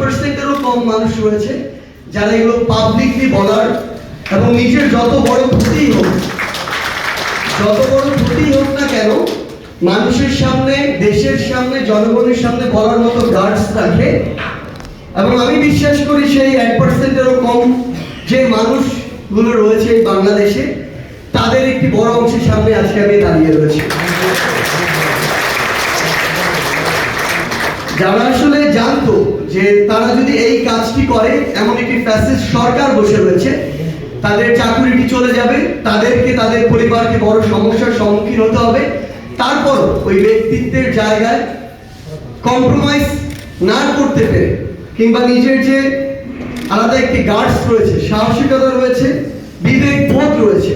পার্সেন্টেরও কম মানুষ রয়েছে যারা এগুলো পাবলিকলি বলার এবং নিজের যত বড় ক্ষতি হোক, যত বড় ক্ষতি হোক না কেন, মানুষের সামনে, দেশের সামনে, জনগণের সামনে বলার মতো গার্ডস থাকে। এবং আমি বিশ্বাস করি সেই এক পার্সেন্টেরও কম যে মানুষগুলো রয়েছে বাংলাদেশে, তাদের একটি বড় অংশের সামনে আজকে আমি দাঁড়িয়ে রয়েছি। যারা আসলে জানতো যে তারা যদি এই কাজটি করে, এমন একটি ফ্যাসিস্ট সরকার বসে রয়েছে, তাদের চাকুরিটি চলে যাবে, তাদেরকে, তাদের পরিবারকে বড় সমস্যার সম্মুখীন হতে হবে। তারপর ওই ব্যক্তিত্বের জায়গায় কম্প্রোমাইজ না করতে পেরে কিংবা নিজের যে আলাদা একটি গার্ডস রয়েছে, সাহসিকতা রয়েছে, বিবেক বোধ রয়েছে,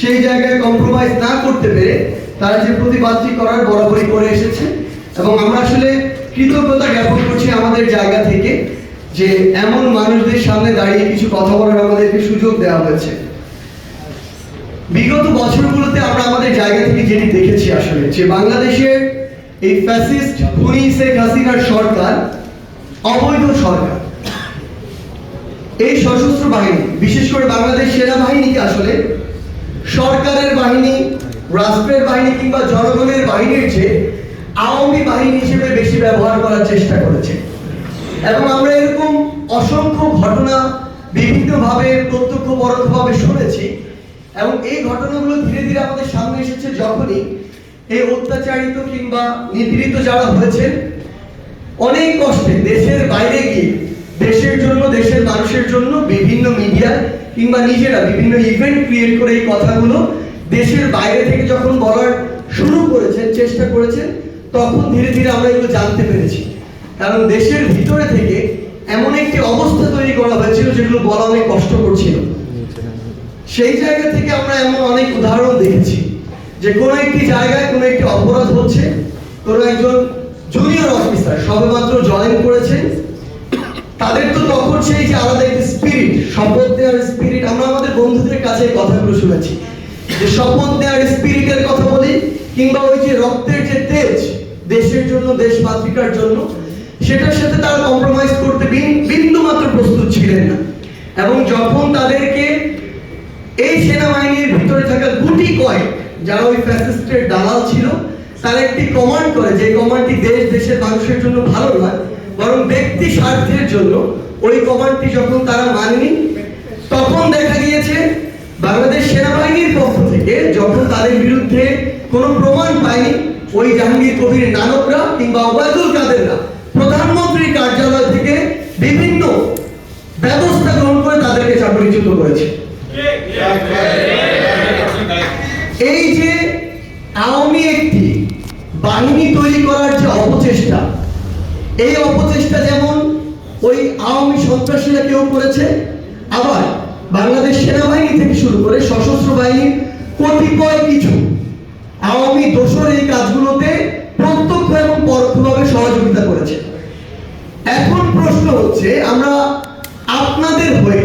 সেই জায়গায় কম্প্রোমাইজ না করতে পেরে তারা যে প্রতিবাদটি করার বরাবরই করে এসেছে। এবং আমরা আসলে কৃতজ্ঞতা জ্ঞাপন করছি আমাদের জায়গা থেকে যে এমন মানুষদের সামনে দাঁড়িয়ে কিছু কথা বলার আমাদেরকে সুযোগ দেওয়া হয়েছে। বিগত বছরগুলোতে আমরা আমাদের জায়গা থেকে যেটি দেখেছি আসলে, যে বাংলাদেশের এই ফ্যাসিস্ট খুনি শেখ হাসিনার সরকার, অবৈধ সরকার। এই সশস্ত্র বাহিনী, বিশেষ করে বাংলাদেশ সেনাবাহিনীকে আসলে, সরকারের বাহিনী, রাষ্ট্রের বাহিনী কিংবা জনগণের বাহিনীর চেয়ে আওয়ামী বাহিনী ব্যবহার করার চেষ্টা করেছে। এবং আমরা এরকম অসংখ্য ঘটনা বিভিন্নভাবে প্রত্যক্ষ পরোক্ষভাবে শুনেছি। এবং এই ঘটনাগুলো ধীরে ধীরে আমাদের সামনে এসেছে যখনই এই অত্যাচারিত কিংবা নিপীড়িত যারা হয়েছেন, অনেক কষ্টে দেশের বাইরে গিয়ে, দেশের জন্য, দেশের মানুষের জন্য বিভিন্ন মিডিয়া কিংবা নিজেরা বিভিন্ন ইভেন্ট ক্রিয়েট করে এই কথাগুলো দেশের বাইরে থেকে যখন বলার শুরু করেছেন, চেষ্টা করেছেন তখন ধীরে ধীরে আমরা এগুলো জানতে পেরেছি। কারণ দেশের ভিতরে থেকে এমন একটি অবস্থা তৈরি করা হয়েছিল যেগুলো বলা অনেক কষ্ট করছিল সেই জায়গা থেকে আমরা এমন অনেক উদাহরণ দেখেছি যে কোনো একটি জায়গায় কোনো একটি অপরাধ হচ্ছে, কোনো একজন জুনিয়র অফিসার সবেমাত্র জয়েন করেছে তাদের তো তখন সেই যে আলাদা একটি স্পিরিট শপথ দেওয়ার স্পিরিট আমরা আমাদের বন্ধুদের কাছে কথাগুলো শুনেছি। যে শপথ দেওয়ার স্পিরিটের কথা বলি, কিংবা ওই যে রক্তের যে তেজ দেশের জন্য দেশ মাতৃকার জন্য, সেটার সাথে তারা কম্প্রোমাইজ করতে বিন- বিন্দু মাত্র প্রস্তুত ছিলেন না। এবং যখন তাদেরকে এই সেনাবাহিনীর ভিতরে থাকা গুটি কয়েক, যারা ওই ফ্যাসিস্টের দালাল ছিল, তারা একটি কমান্ড করে যে কমান্ডটি দেশ, দেশের মানুষের জন্য ভালো নয়, বরং ব্যক্তি স্বার্থের জন্য ওই কমান্ডটি যখন তারা মানেনি, তখন দেখা গিয়েছে বাংলাদেশ সেনাবাহিনীর পক্ষ থেকে যখন তাদের বিরুদ্ধে কোনো প্রমাণ পায়নি ওই জাহাঙ্গীর কবির নানকরা কিংবা ওবায়দুল কাদেররা প্রধানমন্ত্রীর কার্যালয় থেকে বিভিন্ন ব্যবস্থা গ্রহণ করে তাদেরকে চাকরিচ্যুত করেছে। এই যে আওয়ামী একটি বাহিনী তৈরি করার যে অপচেষ্টা, এই অপচেষ্টা যেমন ওই আওয়ামী সন্ত্রাসীরা কেউ করেছে, আবার বাংলাদেশ সেনাবাহিনী থেকে শুরু করে সশস্ত্র বাহিনীর কতিপয় কিছু করেছে। এখন প্রশ্ন হচ্ছে আমরা আপনাদের হয়ে